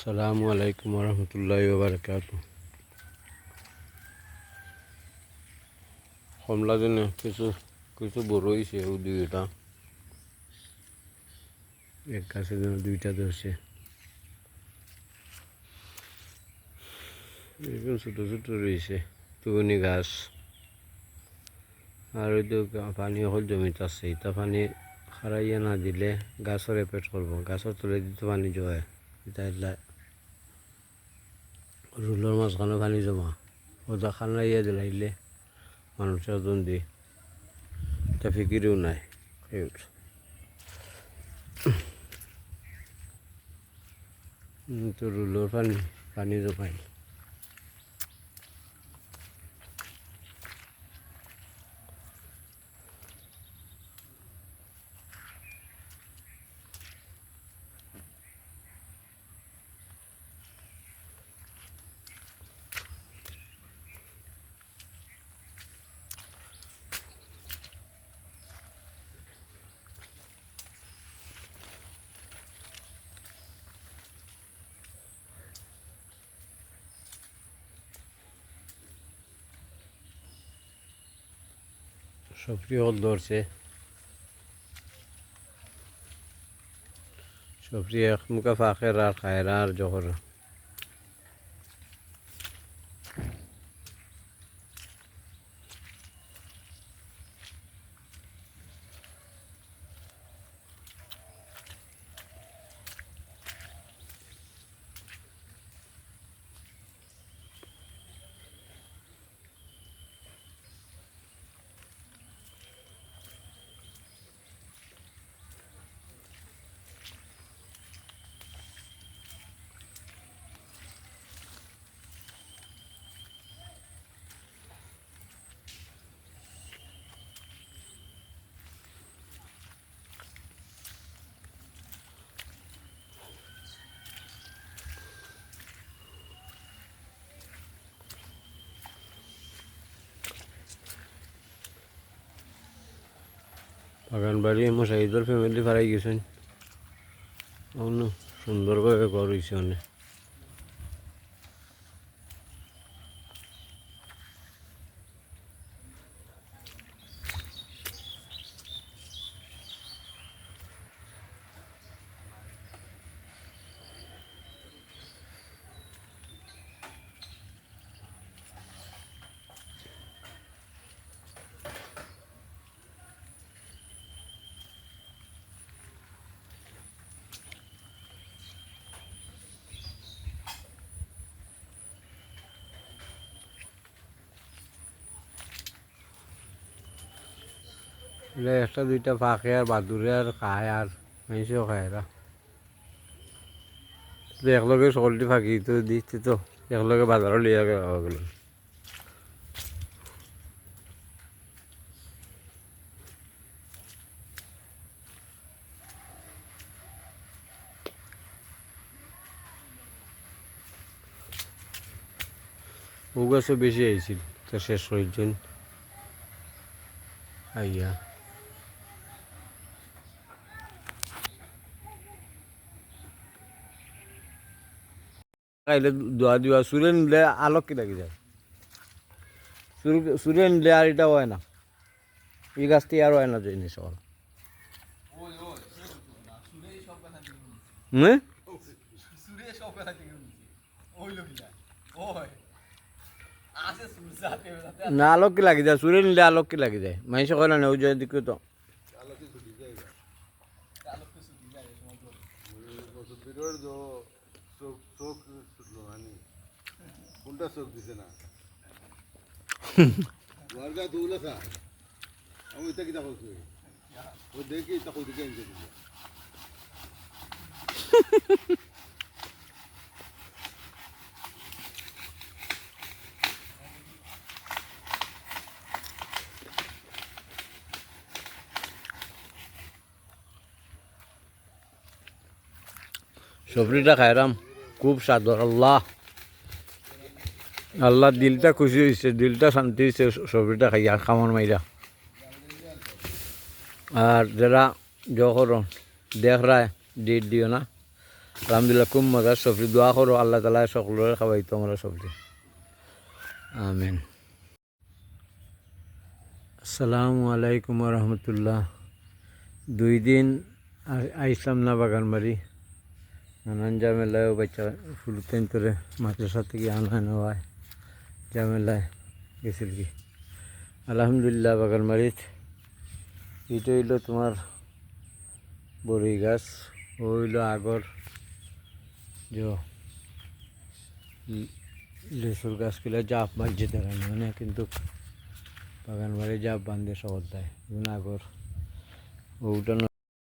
আসসালামু আলাইকুম রহমতুল্লাহ বারকাত কমলা জন্য কিছু কিছু বড় হয়েছে ও দুইটা এক গাছের জন্য দুইটা ধরছে। এরকম ছোটো ছোটো রয়েছে তুগনি গাছ। আর ওই তো পানি অকল জমিতে আছে এটা পানি খারাইয়া না দিলে গাছর এফেক্ট করব গাছর তলে দিতে পানি জমে এটা রুলোর মাঝখানে পানি জমা ওটা খানাইয়া দিলাইলে মানুহ ওজন দি। তা ফিকিরেও নাই সেই উঠ। উম, তো রুলোর পানি পানি জমাই সফরি হল ধরছে। সফরি এক মুখা ফাঁকের আর খায়রা আর জহর। বাগান বাড়ি মশাহিদর ফ্যামিলি ফারাই গেছেন। অন্য সুন্দরভাবে ঘর হয়েছে অনেক। একটা দুইটা ফাঁকে আর বাদুরে আর খায় আর মেসেও খায় এরা একলগে সকলটি ফাঁকি তো দিচ্ছে তো একলগে বাজারও লিয়ে গেল ও গাছও বেশি আইছিল তো শেষ হয়েছেন আইয়া খাইলে দোয়া দিবা সুরে নিলে আলোক কি লাগি যায়? সুর- নিলে আর এটা হয় না। এই গাছটি আর হয় না জিনিস সাথে না? আলোক কি লাগি যায়? সুরে নিলে আলোক কি লাগি যায়? মাই সকাল না ওই জয় দিকে তো আলোক তো সুদি যায় সমগ্র বছর তো চোখ চোখ ছুটলো মানে কোনটা চোখ আমি এটা কি দেখো ও দেখি তা কই দিকে এনজে দিছে সবরিটা খাইরাম। খুব সাদর আল্লাহ। আল্লাহ দিলটা খুশি হয়েছে দিলটা শান্তি হয়েছে সবরিটা খাইয়া খামর মাইরা। আর যারা জহর দেখ রায়, ডেট দিও না। আলহামদুলিল্লাহ, খুব মজার সবজি দোয়া করো, আল্লাহ তালা সকলের খাওয়াইতো আমরা সবজি আমিন। আসসালামু আলাইকুম রহমতুল্লাহ। দুই দিন আইসলাম না বাগানবাড়ি। নানান ঝামেলায় বাচ্চা ফুলতেন করে মাদ্রাসা থেকে আনা নেওয়ায় ঝামেলায় গেছিল কি? আলহামদুলিল্লাহ বাগানবাড়িত এটা হইল তোমার বড়ই গাছ, ও হইল আগর। যে, লেসুর গাছগুলো জাপ বাঁধছে তারা মানে কিন্তু বাগান বাড়ি জাপ বান্ধে শহর দেয়। আগর ওটা